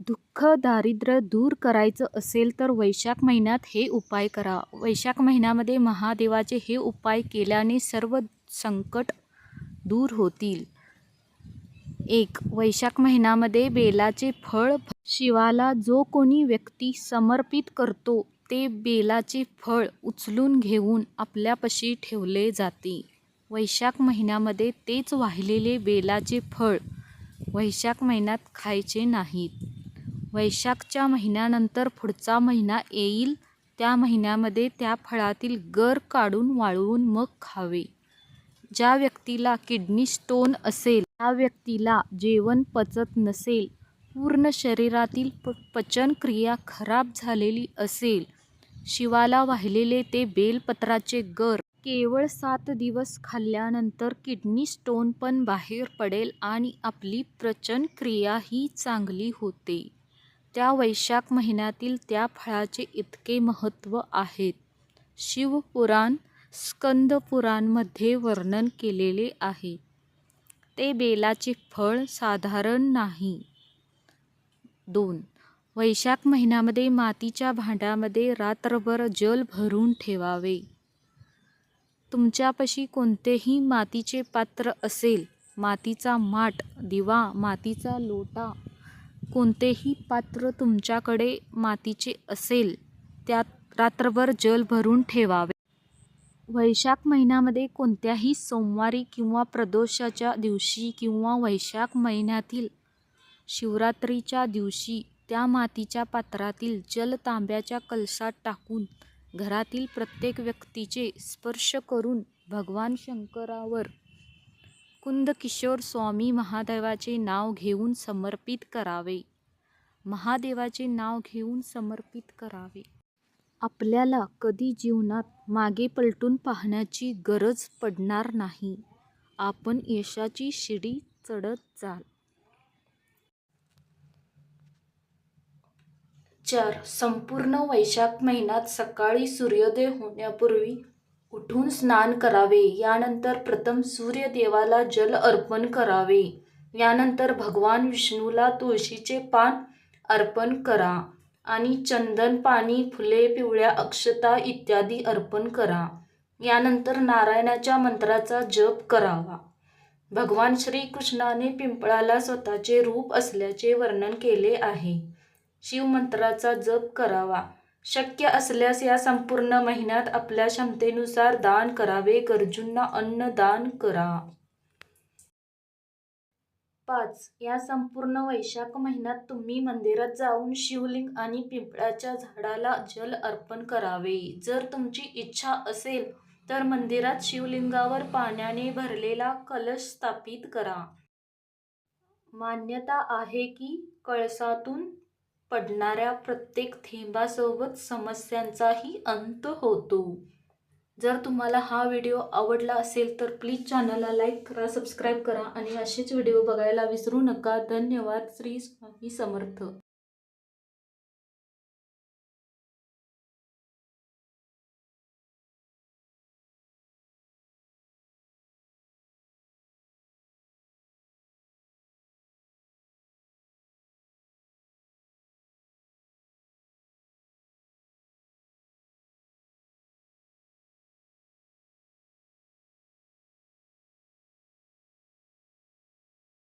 दुःख दारिद्र्य दूर करायचं असेल तर वैशाख महिन्यात हे उपाय करा. वैशाख महिन्यामध्ये महादेवाचे हे उपाय केल्याने सर्व संकट दूर होतील. एक वैशाख महिन्यामध्ये बेलाचे फळ शिवाला जो कोणी व्यक्ती समर्पित करतो ते बेलाचे फळ उचलून घेऊन आपल्यापाशी ठेवले जाते. वैशाख महिन्यामध्ये तेच वाहिलेले बेलाचे फळ वैशाख महिन्यात खायचे नाहीत. वैशाखच्या महिन्यानंतर पुढचा महिना येईल. त्या महिन्यामध्ये त्या फळातील गर काढून वाळवून मग खावे. ज्या व्यक्तीला किडनी स्टोन असेल त्या व्यक्तीला जेवण पचत नसेल पूर्ण शरीरातील प पचनक्रिया खराब झालेली असेल शिवाला वाहिलेले ते बेलपत्राचे गर केवळ सात दिवस खाल्ल्यानंतर किडनी स्टोन पण बाहेर पडेल आणि आपली पचनक्रियाही चांगली होते. त्या वैशाख महिन्यातील त्या फळाचे इतके महत्त्व आहेत. शिवपुराण स्कंदपुराणमध्ये वर्णन केलेले आहे. ते बेलाचे फळ साधारण नाही. दोन. वैशाख महिन्यामध्ये मातीच्या भांड्यामध्ये रात्रभर जल भरून ठेवावे. तुमच्यापाशी कोणतेही मातीचे पात्र असेल मातीचा माठ दिवा मातीचा लोटा कोणतेही पात्र तुमच्याकडे मातीचे असेल त्यात रात्रभर जल भरून ठेवावे. वैशाख महिन्यामध्ये कोणत्याही सोमवारी किंवा प्रदोषाच्या दिवशी किंवा वैशाख महिन्यातील शिवरात्रीच्या दिवशी त्या मातीच्या पात्रातील जल तांब्याच्या कलशात टाकून घरातील प्रत्येक व्यक्तीचे स्पर्श करून भगवान शंकरावर कुंदकिशोर स्वामी महादेवाचे नाव घेऊन समर्पित करावे. महादेवाचे नाव घेऊन समर्पित करावे. आपल्याला कधी जीवनात मागे पलटून पाहण्याची गरज पडणार नाही. आपण यशाची शिडी चढत जाल. चार. संपूर्ण वैशाख महिन्यात सकाळी सूर्योदय होण्यापूर्वी उठून स्नान करावे. यानंतर प्रथम सूर्यदेवाला जल अर्पण करावे. यानंतर भगवान विष्णूला तुळशीचे पान अर्पण करा आणि चंदन पाणी फुले पिवळ्या अक्षता इत्यादी अर्पण करा. यानंतर नारायणाच्या मंत्राचा जप करावा. भगवान श्रीकृष्णाने पिंपळाला स्वतःचे रूप असल्याचे वर्णन केले आहे. शिवमंत्राचा जप करावा. शक्य असल्यास या संपूर्ण महिन्यात आपल्या क्षमतेनुसार दान करावे. गरजूंना अन्न दान करा. पाच. या संपूर्ण वैशाख महिन्यात तुम्ही मंदिरात जाऊन शिवलिंग आणि पिंपळाच्या झाडाला जल अर्पण करावे. जर तुमची इच्छा असेल तर मंदिरात शिवलिंगावर पाण्याने भरलेला कलश स्थापित करा. मान्यता आहे की कळसातून पडणाऱ्या प्रत्येक थेंबासोबत समस्यांचाही अंत होतो. जर तुम्हाला हा व्हिडिओ आवडला असेल तर प्लीज चॅनलला लाईक करा सबस्क्राईब करा आणि असेच व्हिडिओ बघायला विसरू नका. धन्यवाद. श्री स्वामी समर्थ.